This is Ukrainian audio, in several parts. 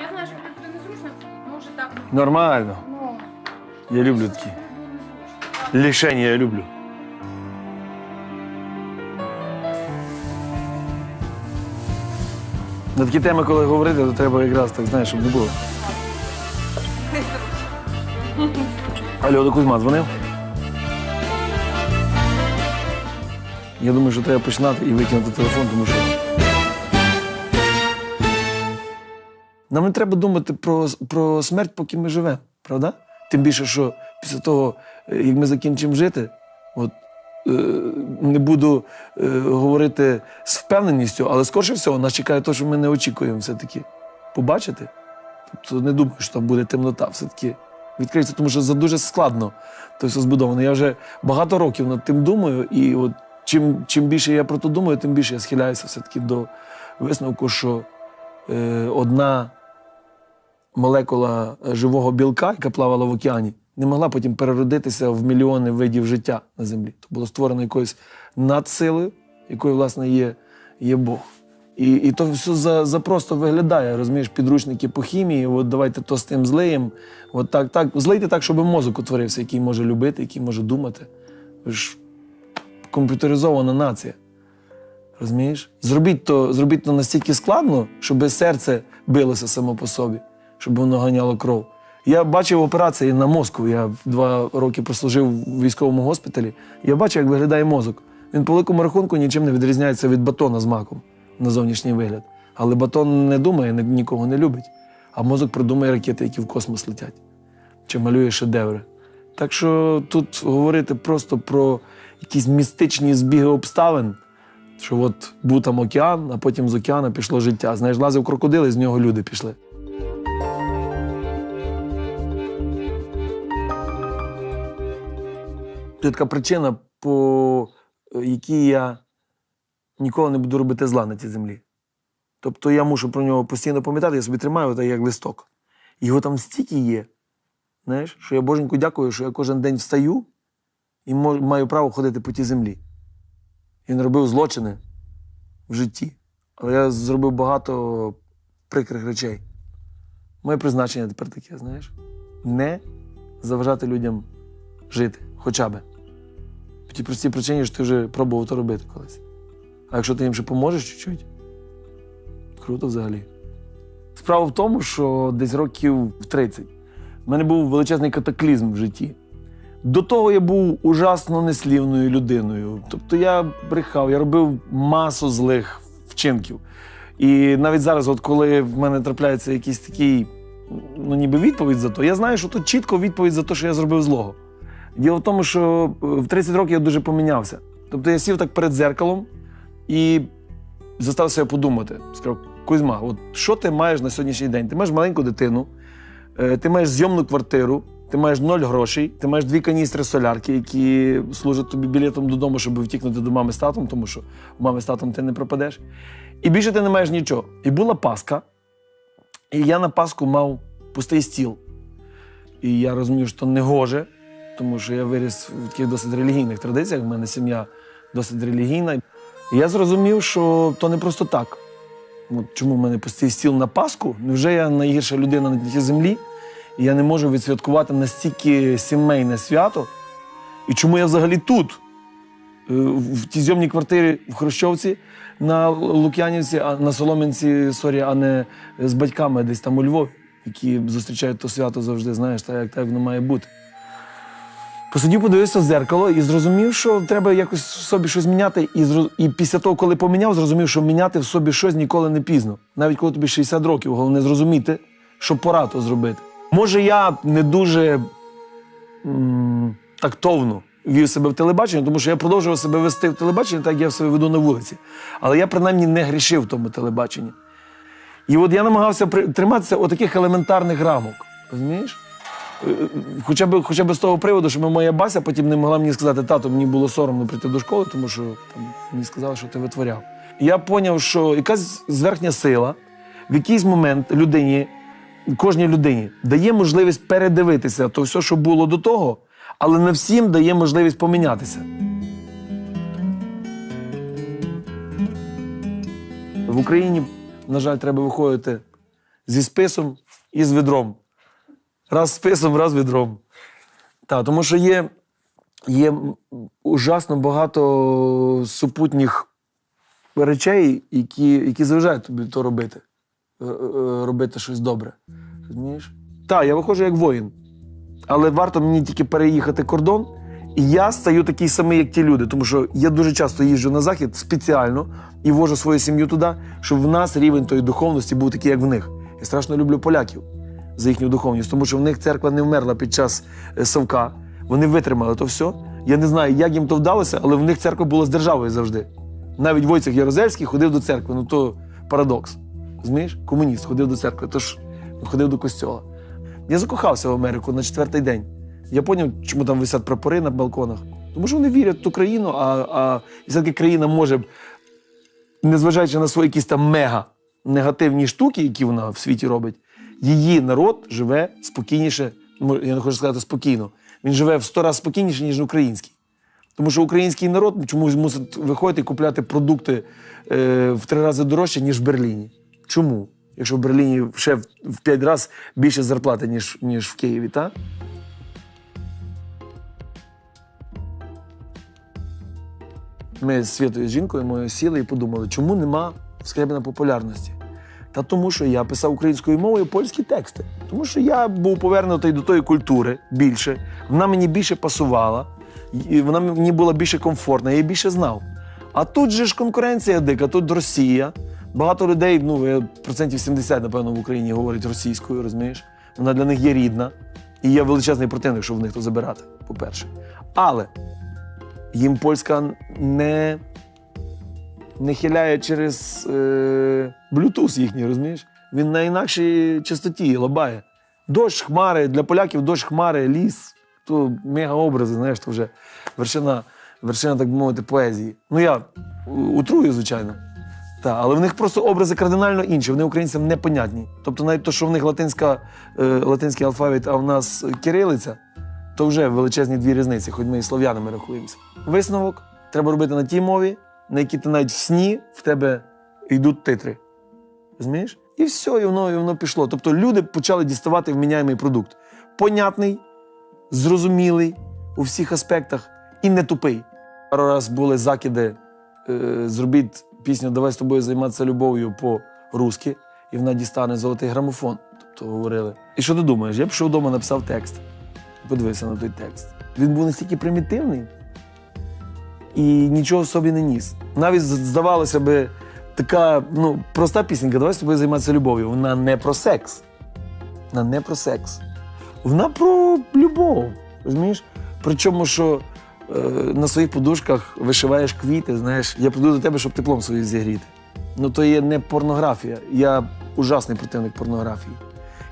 Я знаю, що тобі буде незручно, може так. Нормально. Ну, Я люблю такі. Лишення я люблю. На такі теми, коли говорити, то треба якраз так, знаєш, щоб не було. Алло, до Кузьма дзвонив? Я думаю, що треба починати і викинути телефон, тому що. Нам не треба думати про, про смерть, поки ми живемо, правда? Тим більше, що після того, е, як ми закінчимо жити, от, е, не буду е, говорити з впевненістю, але скорше всього нас чекає те, що ми не очікуємо все-таки побачити. Тобто не думаю, що там буде темнота, все-таки відкриється, тому що за дуже складно то все збудовано. Я вже багато років над тим думаю, і от чим, чим більше я про це думаю, тим більше я схиляюся все-таки до висновку, що е, одна молекула живого білка, яка плавала в океані, не могла потім переродитися в мільйони видів життя на землі. То було створено якоюсь надсилою, якою, власне, є, є Бог. І, і то все за, за просто виглядає, розумієш, підручники по хімії, от давайте то з тим злиєм. От так, так, злийте так, щоб мозок утворився, який може любити, який може думати. Ви ж комп'ютеризована нація. Розумієш? Зробіть то, зробіть то настільки складно, щоб серце билося само по собі, щоб воно ганяло кров. Я бачив операції на мозку. Я два роки прослужив в військовому госпіталі. Я бачив, як виглядає мозок. Він по великому рахунку нічим не відрізняється від батона з маком на зовнішній вигляд. Але батон не думає, нікого не любить. А мозок придумує ракети, які в космос летять, чи малює шедеври. Так що тут говорити просто про якісь містичні збіги обставин, що от був там океан, а потім з океану пішло життя. Знаєш, лазив крокодил, і з нього люди пішли. Це така причина, по е, якій я ніколи не буду робити зла на цій землі. Тобто я мушу про нього постійно пам'ятати, я собі тримаю так, як листок. Його там стільки є, знаєш, що я боженьку дякую, що я кожен день встаю і маю право ходити по тій землі. Він робив злочини в житті. Але я зробив по прикрих речей. Моє призначення тепер таке, знаєш, не заважати людям жити, хоча би. По тій простій причині, що ти вже пробував то робити колись. А якщо ти їм ще поможеш чуть-чуть, круто взагалі. Справа в тому, що десь років в 30 в мене був величезний катаклізм в житті. До того я був ужасно неслівною людиною. Тобто я брехав, я робив масу злих вчинків. І навіть зараз, от коли в мене трапляється якийсь такий, ну ніби відповідь за то, я знаю, що тут чітко відповідь за те, що я зробив злого. Діло в тому, що е, в 30 років я дуже помінявся. Тобто я сів так перед дзеркалом і заставив себе подумати. Сказав, Кузьма, от що ти маєш на сьогоднішній день? Ти маєш маленьку дитину, е, ти маєш зйомну квартиру, ти маєш ноль грошей, ти маєш дві каністри солярки, які служать тобі білетом додому, щоб втікнути до мами з татом, тому що у мами з татом ти не пропадеш. І більше ти не маєш нічого. І була Пасха, і я на Пасху мав пустий стіл. І я розумів, що не гоже, тому що я виріс в таких досить релігійних традиціях. в мене сім'я досить релігійна. І я зрозумів, що то не просто так. От чому в мене пустий стіл на Пасху? Невже я найгірша людина на цій землі? І я не можу відсвяткувати настільки сімейне свято? І чому я взагалі тут? Е, В тій зйомній квартирі в Хрущовці на Лук'янівці, а на Солом'янці, сорі, а не з батьками десь там у Львові, які зустрічають то свято завжди, знаєш, так як так воно має бути. Посидів, подивився в зеркало і зрозумів, що треба якось в собі щось міняти. І, зро- і після того, коли поміняв, зрозумів, що міняти в собі щось ніколи не пізно. Навіть коли тобі 60 років, головне зрозуміти, що пора то зробити. Може, я не дуже м, тактовно вів себе в телебаченні, тому що я продовжував себе вести в телебаченні, так як я себе веду на вулиці. Але я принаймні не грішив в тому телебаченні. І от я намагався при- триматися отаких елементарних рамок. Розумієш? Хоча б, хоча б з того приводу, що моя бася потім не могла мені сказати, тато, мені було соромно прийти до школи, тому що там, мені сказали, що ти витворяв. Я зрозумів, що якась зверхня сила в якийсь момент людині, кожній людині дає можливість передивитися то все, що було до того, але не всім дає можливість помінятися. В Україні, на жаль, треба виходити зі списом і з відром. Раз списом, раз відром. Так, тому що є, є ужасно багато супутніх речей, які, які заважають тобі то робити. Е, е, Робити щось добре. Розумієш? Так, я виходжу як воїн. Але варто мені тільки переїхати кордон, і я стаю такий самий, як ті люди. Тому що я дуже часто їжджу на захід спеціально і вожу свою сім'ю туди, щоб в нас рівень тої духовності був такий, як в них. Я страшно люблю поляків за їхню духовність, тому що в них церква не вмерла під час е, Савка. Вони витримали то все. Я не знаю, як їм то вдалося, але в них церква була з державою завжди. Навіть Войцех Ярозельський ходив до церкви. Ну то парадокс. Розумієш? Комуніст ходив до церкви, тож ходив до костьола. Я закохався в Америку на четвертий день. Я зрозумів, чому там висять прапори на балконах. Тому що вони вірять в ту країну, а, а все-таки країна може, незважаючи на свої якісь там мега негативні штуки, які вона в світі робить, її народ живе спокійніше. ну, Я не хочу сказати спокійно. Він живе в сто разів спокійніше, ніж український. Тому що український народ чомусь мусить виходити і купляти продукти е, в три рази дорожче, ніж в Берліні. Чому? Якщо в Берліні ще в, п'ять разів більше зарплати, ніж, ніж в Києві, так? Ми з Святою з жінкою моєю сіли і подумали, чому нема Скрябіна популярності? Та тому, що я писав українською мовою польські тексти. Тому що я був повернутий до тої культури більше, вона мені більше пасувала, і вона мені була більше комфортна, я її більше знав. А тут же ж конкуренція дика, тут Росія. Багато людей, ну процентів 70, напевно, в Україні говорять російською, розумієш? Вона для них є рідна. І я величезний противник, щоб в них то забирати, по-перше. Але їм польська не, не хиляє через е, Bluetooth їхній, розумієш? Він на інакшій частоті лабає. Дощ, хмари, для поляків дощ, хмари, ліс. То мегаобрази, знаєш, то вже вершина, вершина, так би мовити, поезії. Ну я утрую, звичайно. Так, але в них просто образи кардинально інші, вони українцям непонятні. Тобто, навіть то, що в них латинська, е, латинський алфавіт, а в нас кирилиця, то вже величезні дві різниці, хоч ми і слов'янами рахуємося. Висновок треба робити на тій мові, на якій ти навіть в сні в тебе йдуть титри. Розумієш? І все, і воно, і воно пішло. Тобто люди почали діставати вміняємий продукт. Понятний, зрозумілий у всіх аспектах і не тупий. Пару раз були закиди, е, зробіть пісню Давай з тобою займатися любов'ю по-русски, і вона дістане золотий грамофон. Тобто говорили. І що ти думаєш? Я пішов вдома, написав текст. Подивився на той текст. Він був настільки примітивний і нічого собі не ніс. Навіть здавалося би, така ну, проста пісенька, давай з тобою займатися любов'ю. Вона не про секс. Вона не про секс. Вона про любов. Розумієш? Причому, що е, на своїх подушках вишиваєш квіти, знаєш, я прийду до тебе, щоб теплом своїм зігріти. Ну, то є не порнографія. Я ужасний противник порнографії.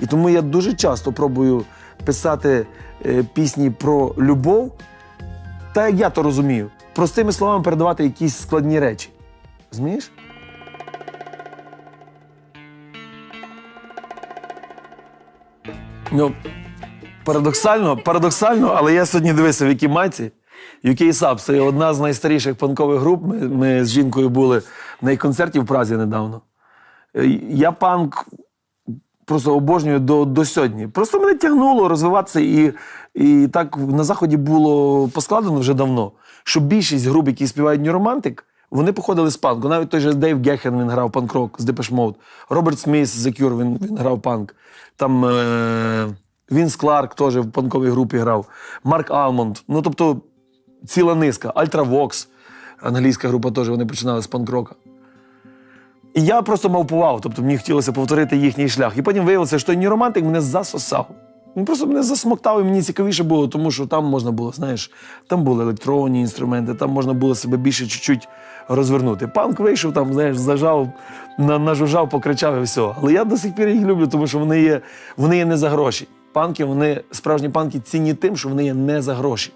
І тому я дуже часто пробую писати е, пісні про любов, так як я то розумію. Простими словами передавати якісь складні речі. Розумієш? Ну, парадоксально, парадоксально, але я сьогодні дивився в якій маці. UK Subs – це одна з найстаріших панкових груп. Ми, ми з жінкою були на їх концерті в Празі недавно. Е, Я панк просто обожнюю до, до сьогодні. Просто мене тягнуло розвиватися, і, і так на заході було поскладено вже давно, що більшість груп, які співають Romantic, вони походили з панку. Навіть той же Дейв Гехен він грав панк-рок з Depeche Mode. Роберт Сміс з Cure, він, він грав панк. Там е, Вінс Кларк теж в панковій групі грав. Марк Алмонд. Ну тобто ціла низка. Альтравокс, англійська група теж вони починали з панк-рока. І я просто мавпував, тобто мені хотілося повторити їхній шлях. І потім виявилося, що той романтик мене засосав. Він просто мене засмоктав, і мені цікавіше було, тому що там можна було, знаєш, там були електронні інструменти, там можна було себе більше чуть-чуть розвернути. Панк вийшов, там, знаєш, зажав, на- нажужжав, покричав і все. Але я до сих пір їх люблю, тому що вони є, вони є не за гроші. Панки, вони, справжні панки цінні тим, що вони є не за гроші.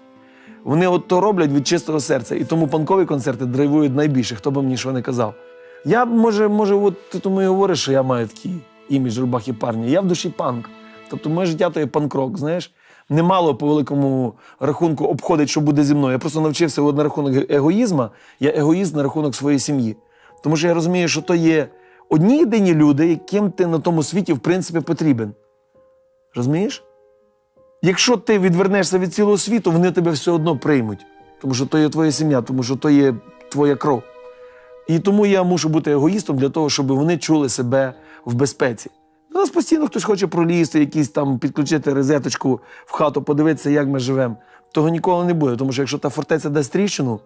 Вони от то роблять від чистого серця. І тому панкові концерти драйвують найбільше, хто би мені що не казав. Я, може, може, от ти тому і говориш, що я маю такий імідж рубахи парні. Я в душі панк. Тобто моє життя то є панк-рок, знаєш. Немало по великому рахунку обходить, що буде зі мною. Я просто навчився на рахунок егоїзма. Я егоїст на рахунок своєї сім'ї. Тому що я розумію, що то є одні єдині люди, яким ти на тому світі, в принципі, потрібен. Розумієш? Якщо ти відвернешся від цілого світу, вони тебе все одно приймуть. Тому що то є твоя сім'я, тому що то є твоя кров. І тому я мушу бути егоїстом для того, щоб вони чули себе в безпеці. До нас постійно хтось хоче пролізти, якісь там підключити розеточку в хату, подивитися, як ми живемо. Того ніколи не буде. Тому що якщо та фортеця дасть тріщину,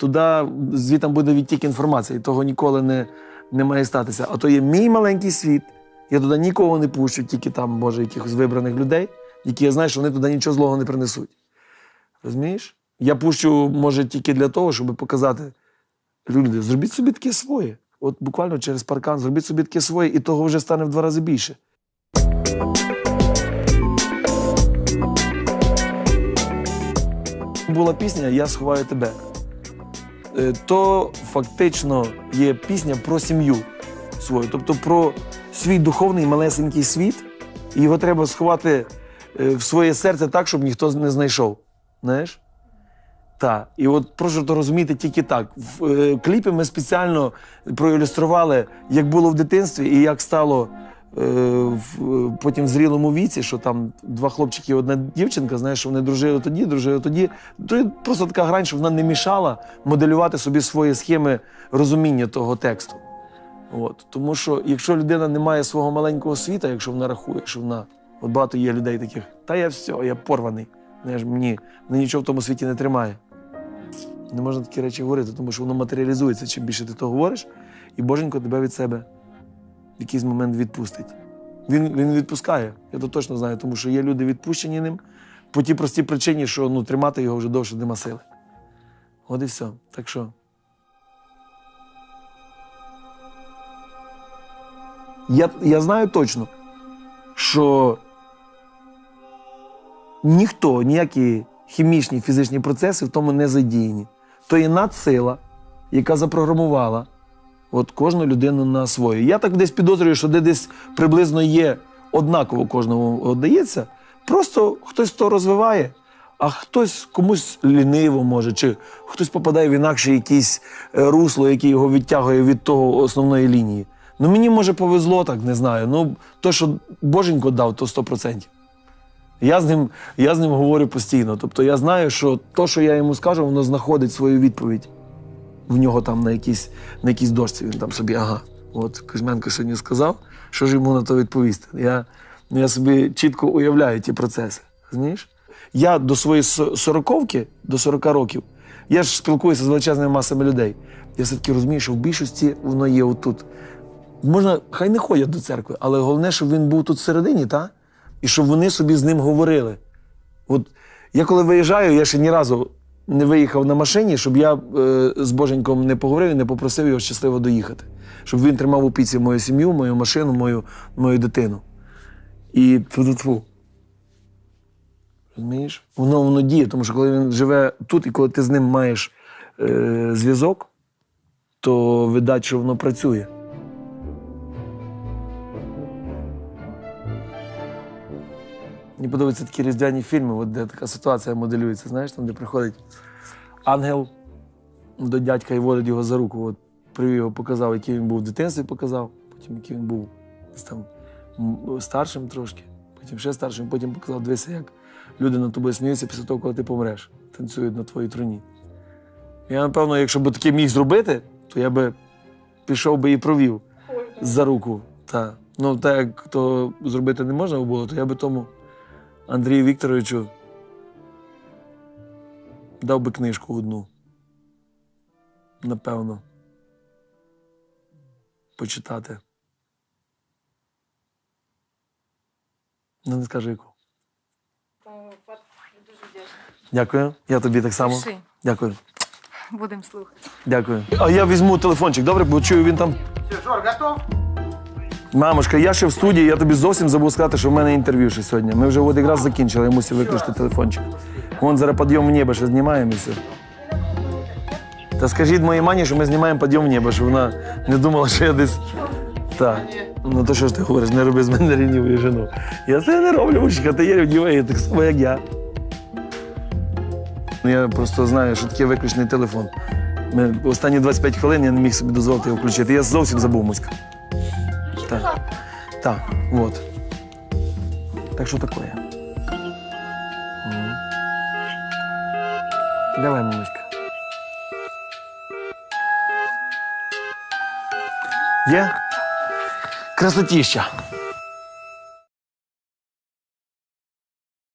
туди звітом буде відтік інформації. Того ніколи не, не має статися. А то є мій маленький світ. Я туди нікого не пущу, тільки там, може, якихось вибраних людей, які я знаю, що вони туди нічого злого не принесуть. Розумієш? Я пущу, може, тільки для того, щоб показати люди, зробіть собі таке своє. От буквально через паркан, зробіть собі таке своє, і того вже стане в два рази більше. Була пісня Я сховаю тебе. Е, То фактично є пісня про сім'ю свою, тобто про свій духовний малесенький світ, і його треба сховати е, в своє серце так, щоб ніхто не знайшов. Знаєш? Так. І от прошу то розуміти тільки так. В е, кліпі ми спеціально проілюстрували, як було в дитинстві і як стало е, в, потім в зрілому віці, що там два хлопчики і одна дівчинка, знаєш, вони дружили тоді, дружили тоді. То просто така грань, що вона не мішала моделювати собі свої схеми розуміння того тексту. От. Тому що якщо людина не має свого маленького світа, якщо вона рахує, що вона. От багато є людей таких, та я все, я порваний. Знаєш, мені, мені нічого в тому світі не тримає. Не можна такі речі говорити, тому що воно матеріалізується. Чим більше ти то говориш, і Боженько тебе від себе в якийсь момент відпустить. Він, він відпускає, я то точно знаю, тому що є люди відпущені ним по тій простій причині, що ну, тримати його вже довше нема сили. От і все. Так що. Я, я знаю точно, що ніхто, ніякі хімічні, фізичні процеси в тому не задіяні. То є надсила, яка запрограмувала от кожну людину на свою. Я так десь підозрюю, що де десь приблизно є однаково кожному дається. Просто хтось то розвиває, а хтось комусь ліниво може, чи хтось попадає в інакше якесь е, русло, яке його відтягує від того основної лінії. Ну мені може повезло, так не знаю. Ну, то, що Боженько дав, то 100%. Я з ним, я з ним говорю постійно. Тобто я знаю, що то, що я йому скажу, воно знаходить свою відповідь в нього там на якійсь, на дошці. Він там собі, ага, от Кузьменко сьогодні сказав, що ж йому на то відповісти. Я, я собі чітко уявляю ті процеси. Розумієш? Я до своєї со- сороковки, до 40 років, я ж спілкуюся з величезними масами людей. Я все-таки розумію, що в більшості воно є отут. Можна, хай не ходять до церкви, але головне, щоб він був тут всередині, та? І щоб вони собі з ним говорили. От я коли виїжджаю, я ще ні разу не виїхав на машині, щоб я е, з Боженьком не поговорив і не попросив його щасливо доїхати. Щоб він тримав у піці мою сім'ю, мою машину, мою, мою дитину. І тфу-тфу. Розумієш? Воно воно діє, тому що коли він живе тут, і коли ти з ним маєш е, зв'язок, то видать, що воно працює. Мені подобаються такі різдвяні фільми, от де така ситуація моделюється, знаєш, там, де приходить ангел до дядька і водить його за руку. От привів його, показав, який він був в дитинстві, показав, потім який він був там старшим трошки, потім ще старшим, потім показав, дивися, як люди над тобою сміються після того, коли ти помреш, танцюють на твоїй труні. Я, напевно, якщо б таке міг зробити, то я би пішов би і провів за руку. Та. Ну, так як то зробити не можна було, то я би тому Андрію Вікторовичу дав би книжку одну. Напевно. Почитати. Ну, не скажу яку. Дякую. Я тобі так само. Пиши. Дякую. Будемо слухати. Дякую. А я візьму телефончик, добре, бо чую, він там. Все, Жор, готов? Мамушка, я ще в студії, я тобі зовсім забув сказати, що в мене інтерв'ю ще сьогодні. Ми вже от якраз закінчили, я мусив виключити телефончик. Вон зараз підйом в небо ще знімаємо і все. Та скажіть моїй мані, що ми знімаємо підйом в небо, щоб вона не думала, що я десь. Так. Ну то що ж ти говориш, не роби з мене рівніву жену. Я це не роблю, мужчика, ти є рівнівий, так само, як я. Ну, Я просто знаю, що таке виключений телефон. Ми останні 25 хвилин я не міг собі дозволити його включити. Я зовсім забув Муська. Так, вот. Так таке? Мгм. Давай, мамочка. Є? Красотіща.